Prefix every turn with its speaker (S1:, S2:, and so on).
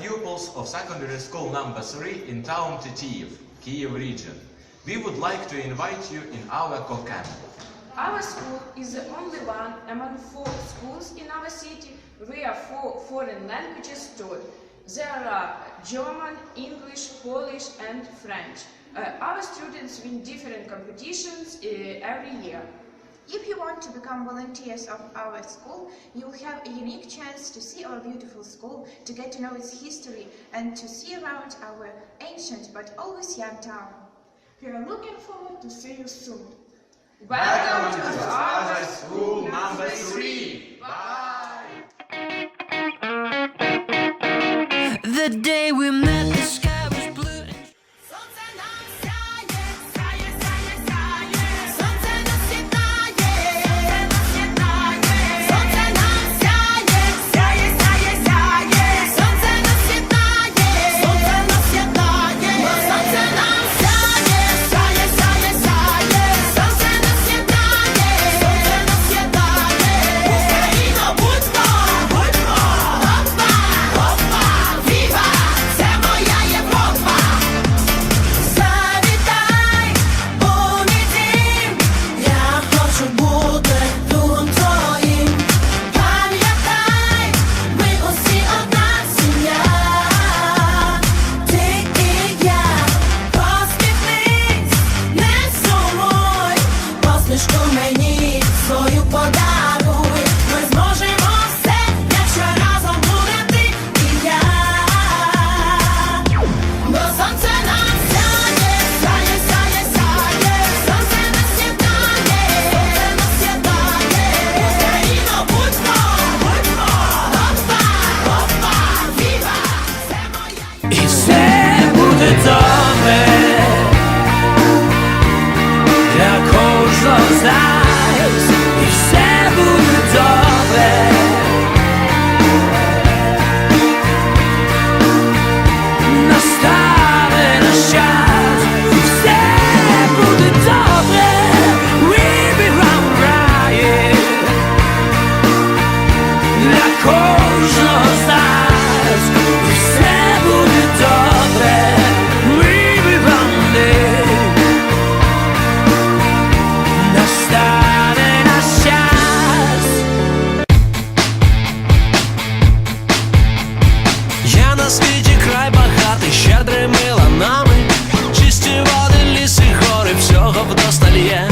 S1: pupils of secondary school number 3 in town Titiev, Kiev region. We would like to invite you in our co-camp.
S2: Our school is the only one among four schools in our city where four foreign languages taught. There are German, English, Polish, and French. Uh, our students win different competitions uh, every year.
S3: If you want to become volunteers of our school, you'll have a unique chance to see our beautiful school, to get to know its history, and to see around our ancient but always young town.
S2: We are looking forward to see you soon.
S1: Welcome to our school number 3.
S4: The day просто льє.